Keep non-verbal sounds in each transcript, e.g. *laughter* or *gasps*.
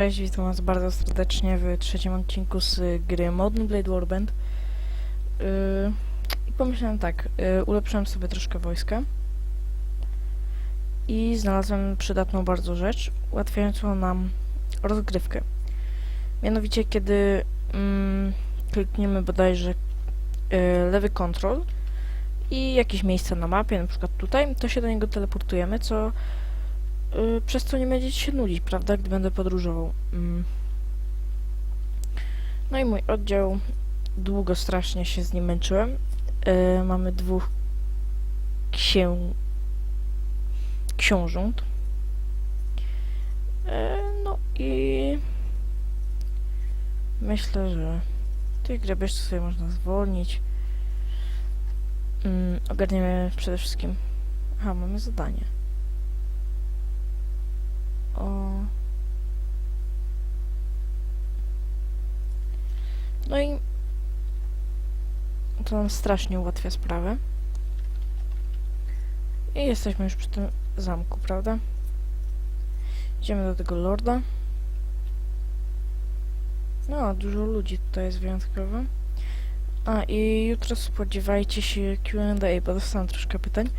Cześć, witam was bardzo serdecznie w trzecim odcinku z gry Modern Blade Warband. Yy, I pomyślałem tak, yy, ulepszyłem sobie troszkę wojska i znalazłem przydatną bardzo rzecz, ułatwiającą nam rozgrywkę. Mianowicie, kiedy mm, klikniemy bodajże yy, lewy kontrol i jakieś miejsce na mapie, na przykład tutaj, to się do niego teleportujemy, co y, przez co nie będziecie się nudzić, prawda, gdy będę podróżował. Mm. No i mój oddział, długo strasznie się z nim męczyłem. Y, mamy dwóch księ... książąt. Y, no i myślę, że tych grabieżców sobie można zwolnić. Mm, ogarniemy przede wszystkim... Aha, mamy zadanie. O. No i to nam strasznie ułatwia sprawę. I jesteśmy już przy tym zamku, prawda? Idziemy do tego lorda. No, dużo ludzi tutaj jest wyjątkowo. A, i jutro spodziewajcie się Q&A, bo dostałem troszkę pytań.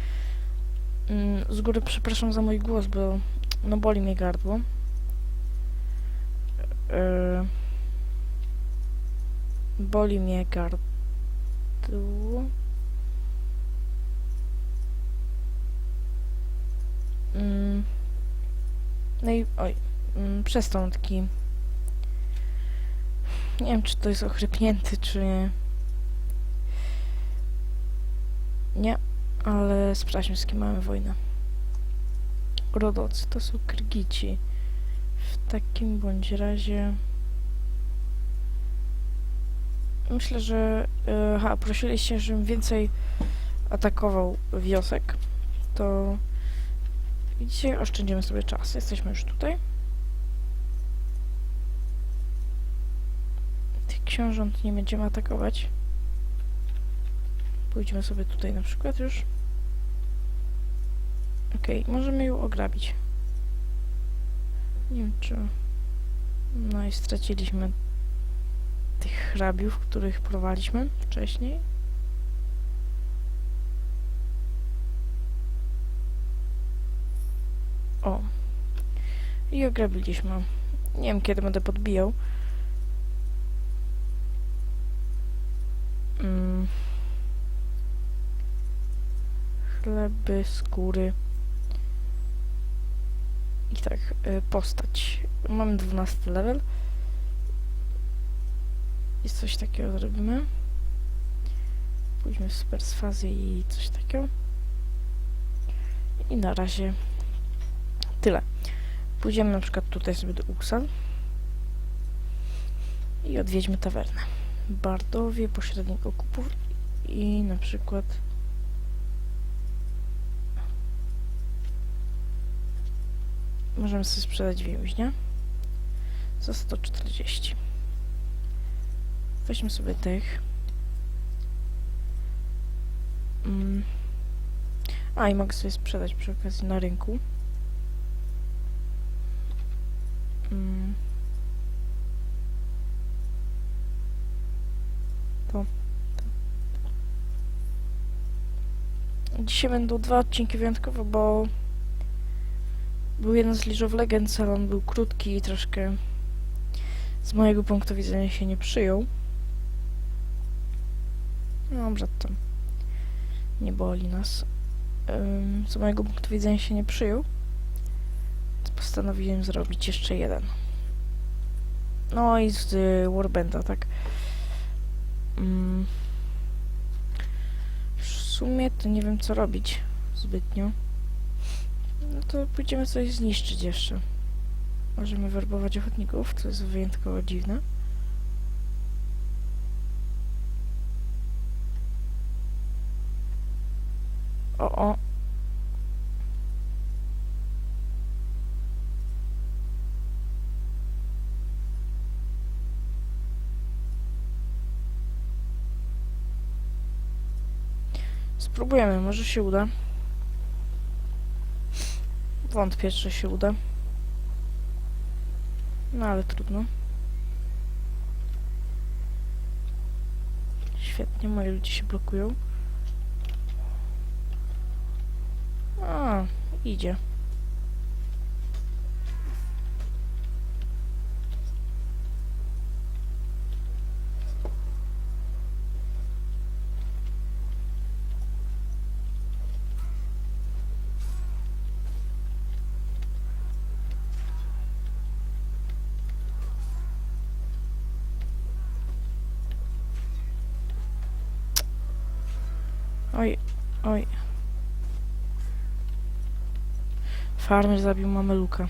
Mm, Z góry przepraszam za mój głos, bo no boli mnie gardło. Yy, boli mnie gardło. Mm, no i oj, mm, przez tą taki nie wiem czy to jest ochrypnięty czy nie. Nie, ale sprawdźmy z kim mamy wojnę. Rodocy, to są Krgici. W takim bądź razie... Myślę, że... e, Aha, prosiliście, żebym więcej atakował wiosek. To... Widzicie, oszczędzimy sobie czas. Jesteśmy już tutaj. Tych książąt nie będziemy atakować. Pójdźmy sobie tutaj na przykład już. Okej, możemy ją ograbić. Nie wiem, czy... No i straciliśmy tych hrabiów, których porwaliśmy wcześniej. O. I ograbiliśmy. Nie wiem, kiedy będę podbijał. Mm. Chleby, skóry. I tak, y, postać. Mamy 12 level. I coś takiego zrobimy. Pójdźmy w perswazję i coś takiego. I na razie tyle. Pójdziemy na przykład tutaj sobie do Uxal. I odwiedźmy tawernę. Bardowie, pośrednik okupów i na przykład Możemy sobie sprzedać więźnia za 140. Weźmy sobie tych. Mm. A i mogę sobie sprzedać przy okazji na rynku. Mm. To. Dzisiaj będą dwa odcinki wyjątkowo, bo był jeden z League of Legends, ale on był krótki i troszkę z mojego punktu widzenia się nie przyjął. No to nie boli nas. Z mojego punktu widzenia się nie przyjął. Postanowiłem zrobić jeszcze jeden. No i z y, Warbanda, tak. Ym, w sumie to nie wiem co robić zbytnio. No to pójdziemy coś zniszczyć jeszcze. Możemy werbować ochotników, co jest wyjątkowo dziwne. O, o. Spróbujemy, może się uda. Wątpię, że się uda. No ale trudno. Świetnie, moi ludzie się blokują. A, idzie. Oj, oj. Farmer zabił mameluka.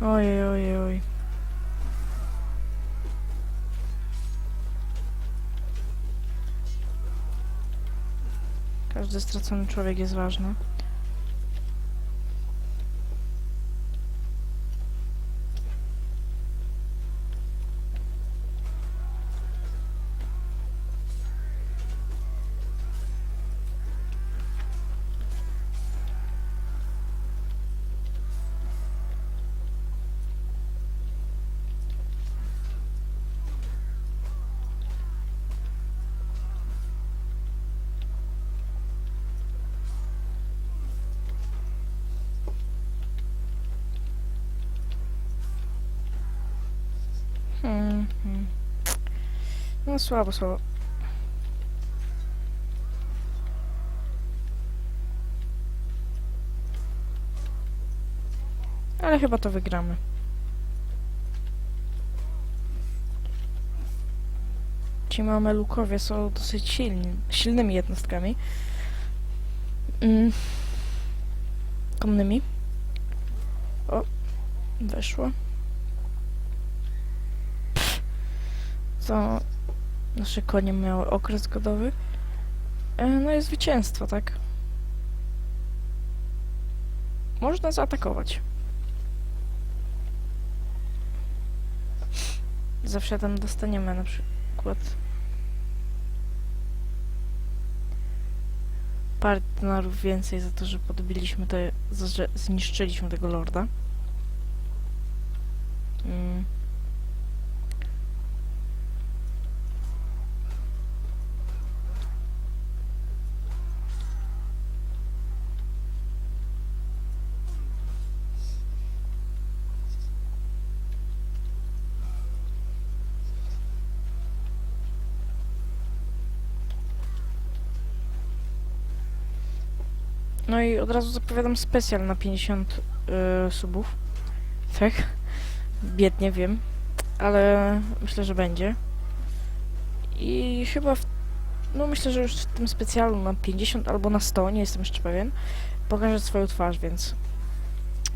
Ojej, ojej, oj. Każdy stracony człowiek jest ważny. No słabo, słabo. Ale chyba to wygramy. Ci mamelukowie są dosyć silni, silnymi jednostkami. Mm. Konnymi. O, weszło. to nasze konie miały okres godowy. E, No i zwycięstwo, tak? Można zaatakować. Zawsze tam dostaniemy na przykład parę denarów więcej za to, że podbiliśmy te, że zniszczyliśmy tego lorda. Mm. No i od razu zapowiadam specjal na 50 y, subów. Tak. Biednie wiem, ale myślę, że będzie. I chyba w, no myślę, że już w tym specjalu na 50 albo na 100, nie jestem jeszcze pewien, pokażę swoją twarz, więc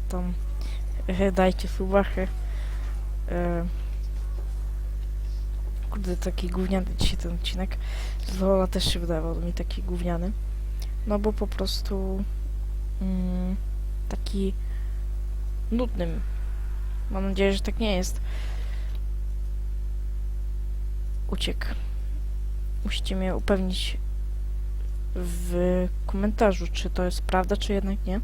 tam e, dajcie suba. he. E, kurde, taki gówniany dzisiaj ten odcinek. Z też się wydawał mi taki gówniany. No bo po prostu mm, taki nudnym. Mam nadzieję, że tak nie jest. Uciekł. Musicie mnie upewnić w komentarzu, czy to jest prawda, czy jednak nie.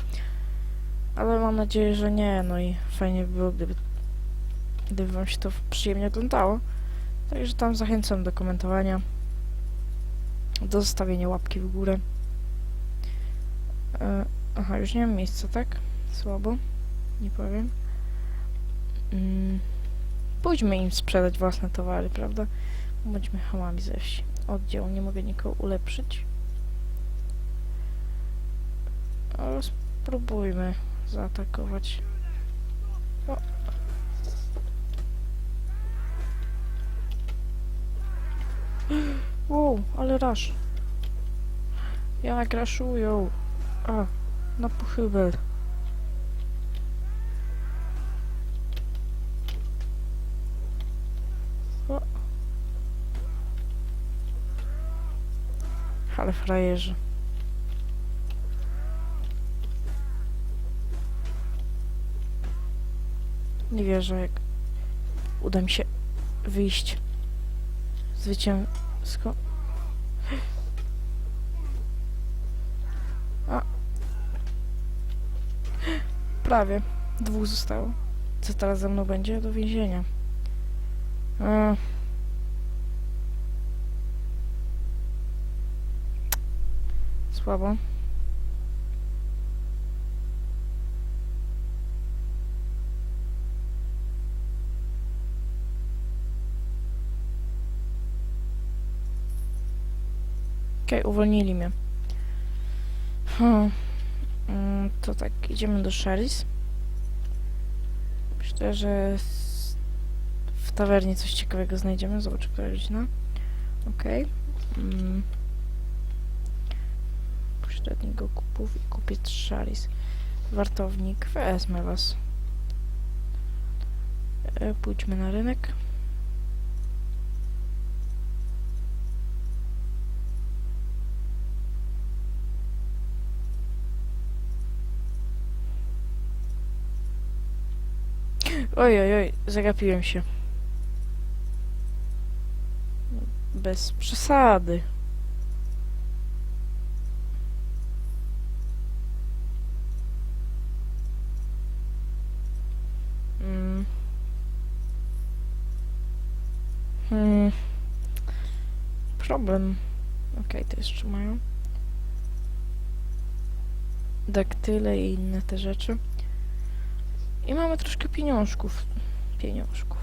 Ale mam nadzieję, że nie. No i fajnie by było, gdyby, gdyby wam się to przyjemnie oglądało. Także tam zachęcam do komentowania, do zostawienia łapki w górę. E, aha, już nie mam miejsca, tak? Słabo. Nie powiem. Mm, pójdźmy im sprzedać własne towary, prawda? Bądźmy hamami ze wsi. Oddział, nie mogę nikogo ulepszyć. Spróbujmy zaatakować. O. *gasps* Wow, ale rasz. Jak raszują. A, na pochybel. O. Ale frajerzy. Nie wierzę, jak uda mi się wyjść Zwycięsko. Prawie. Dwóch zostało. Co teraz ze mną będzie? Do więzienia. A. Słabo. Okej, uwolnili mnie. Hmm. Mm, To tak, idziemy do Sherry's. Myślę, że w tawernie coś ciekawego znajdziemy. Zobacz, która godzina. Okej. Mm. Pośredniego kupów i kupię Sherry's. Wartownik, wezmę was. E, Pójdźmy na rynek. Oj, oj, oj, zagapiłem się. Bez przesady. Mm. Hmm. Problem. Okej, to jeszcze mają. Daktyle i inne te rzeczy. I mamy troszkę pieniążków. Pieniążków.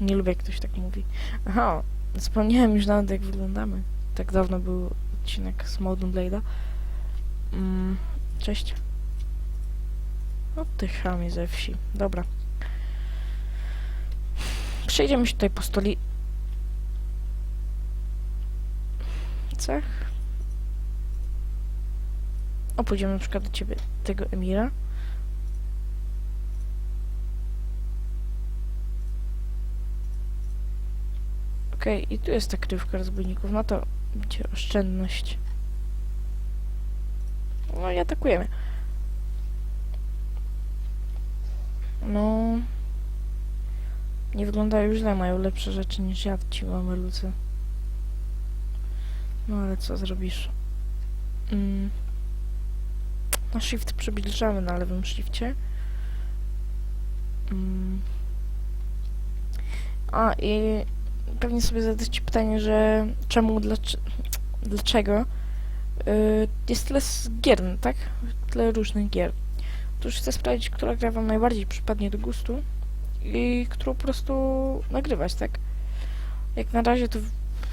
Nie lubię, jak ktoś tak mówi. Aha, zapomniałem już nawet, jak wyglądamy. Tak dawno był odcinek z Modern Blade'a. Mm, cześć. O, ty ze wsi. Dobra. Przejdziemy się tutaj po stoli... Cech. O, pójdziemy na przykład do ciebie, tego Emira. Okej, i tu jest ta krywka rozbójników, no to będzie oszczędność. No i atakujemy. No... Nie wyglądają źle, mają lepsze rzeczy niż ja, ci mamy lucy. No ale co zrobisz? Mm. Na shift przybliżamy na lewym shifcie. Mm. A i pewnie sobie zadacie pytanie, że czemu, dlaczego, dlaczego yy, jest tyle gier, tak? Tyle różnych gier. Otóż chcę sprawdzić, która gra wam najbardziej przypadnie do gustu i którą po prostu nagrywać, tak? Jak na razie to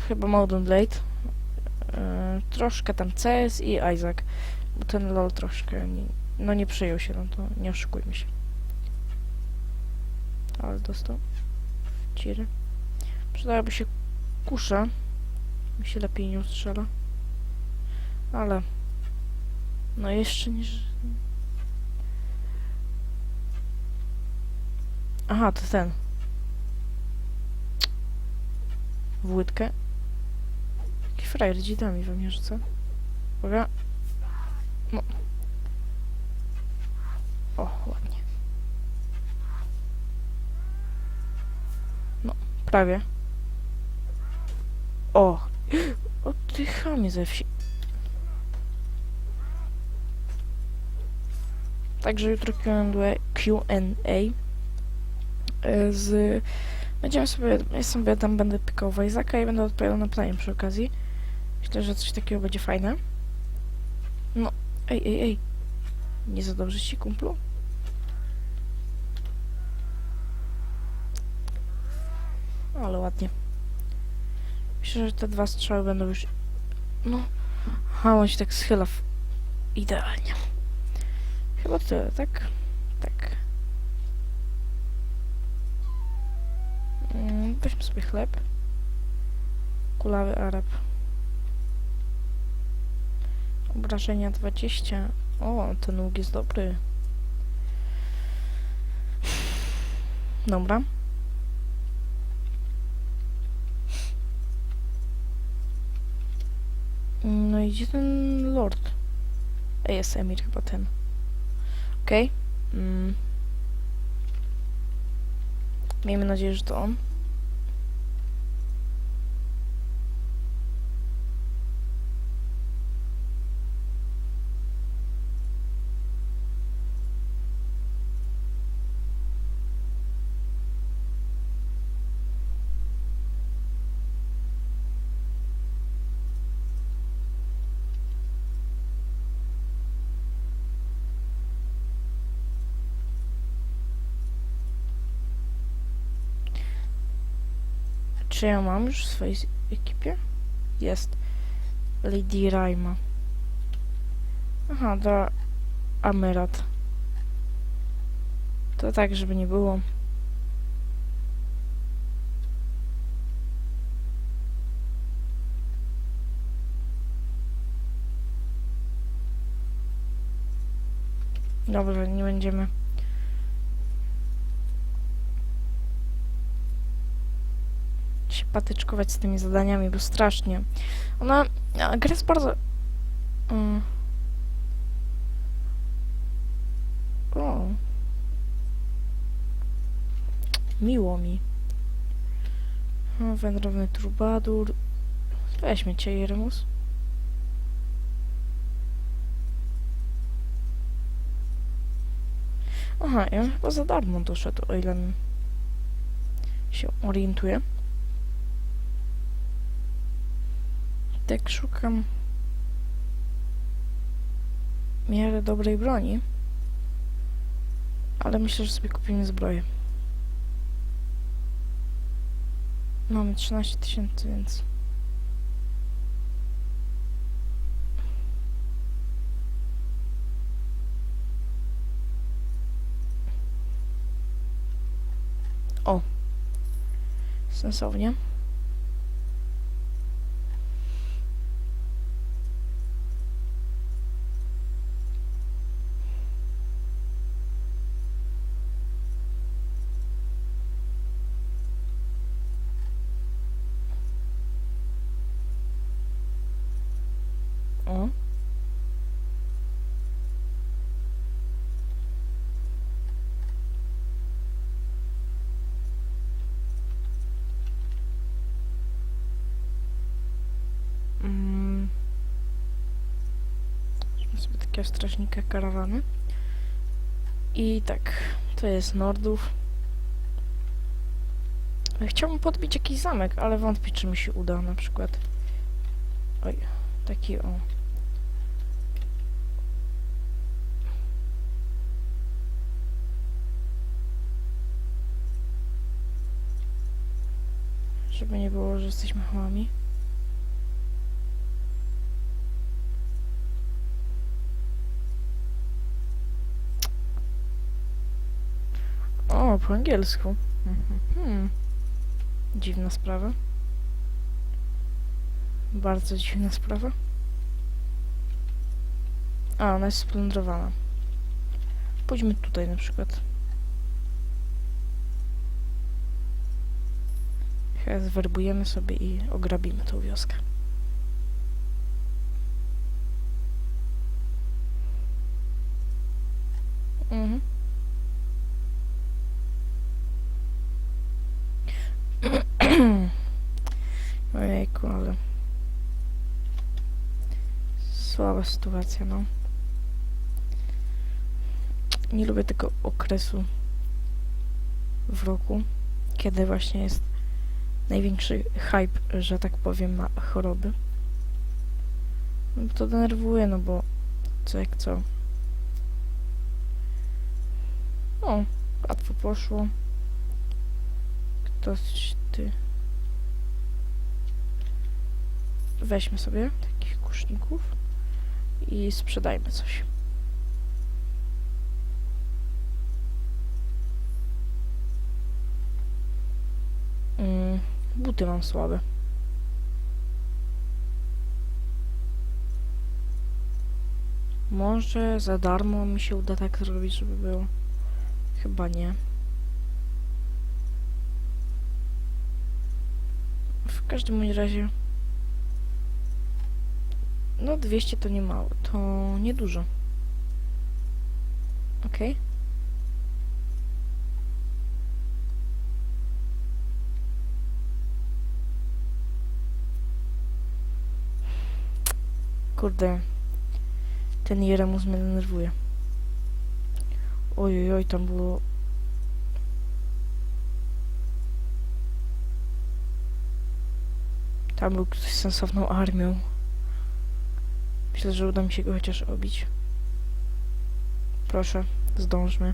chyba Modern Blade, yy, troszkę tam CS i Isaac, ten LoL troszkę nie, no nie przyjął się, no to nie oszukujmy się. Ale dostał ciry. Przydałaby się kusza, mi się lepiej nie ustrzela. Ale no jeszcze niż... Aha, to ten. W łydkę. Jaki frajer dzidami we mnie rzuca. Uwaga. No. O, ładnie. No, prawie. O! *gasps* Oddychamy ze wsi. Także jutro Q&A e, z... Będziemy sobie... Ja sobie tam będę pikał Wajzaka i będę odpowiadał na pytania przy okazji. Myślę, że coś takiego będzie fajne. No, ej, ej, ej. Nie za dobrze ci, kumplu? Ale ładnie. Myślę, że te dwa strzały będą już... No... A, on się tak schyla w... Idealnie. Chyba tyle, tak? Tak. Mm, Weźmy sobie chleb. Kulawy Arab. Obrażenia 20. O, ten łuk jest dobry. Dobra. No i gdzie ten lord? Ej, jest Emir chyba ten. Okej. Mm. Miejmy nadzieję, że to on. Czy ja mam już w swojej ekipie? Jest. Lady Raima. Aha, do Amerat. To tak, żeby nie było. Dobrze, nie będziemy. Patyczkować z tymi zadaniami, bo strasznie. Ona. Gra jest bardzo. Mm. O. Miło mi. O, wędrowny trubadur. Weźmy cię, Jeremus. Aha, on chyba za darmo doszedł, o ile się orientuję. Tak szukam miarę dobrej broni. Ale myślę, że sobie kupimy zbroję. Mamy 13 tysięcy, więc... O! Sensownie. Takiego strażnika karawany. I tak, to jest Nordów. Chciałbym podbić jakiś zamek, ale wątpię, czy mi się uda na przykład. Oj, taki o. Żeby nie było, że jesteśmy chłami. O, angielsku. Mhm. Hmm. Dziwna sprawa. Bardzo dziwna sprawa. A, ona jest splądrowana. Pójdźmy tutaj na przykład. Chyba zwerbujemy sobie i ograbimy tą wioskę. Słaba sytuacja, no. Nie lubię tego okresu w roku, kiedy właśnie jest największy hype, że tak powiem, ma choroby. No to denerwuje, no bo co jak co. O, łatwo poszło. Ktoś ty. Weźmy sobie takich kuszników i sprzedajmy coś. Mm, buty mam słabe. Może za darmo mi się uda tak zrobić, żeby było. Chyba nie. W każdym razie. No 200 to nie mało, to niedużo. Okej. Kurde. Ten Jeremus mnie denerwuje. Oj, oj, oj, tam było... Tam był ktoś z sensowną armią. Myślę, że uda mi się go chociaż obić. Proszę, zdążmy.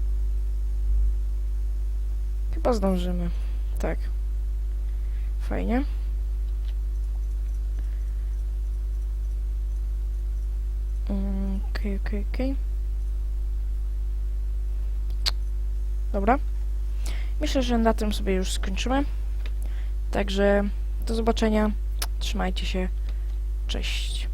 Chyba zdążymy. Tak. Fajnie. Mm, Okej, okej, okej. Dobra. Myślę, że na tym sobie już skończymy. Także do zobaczenia. Trzymajcie się. Cześć.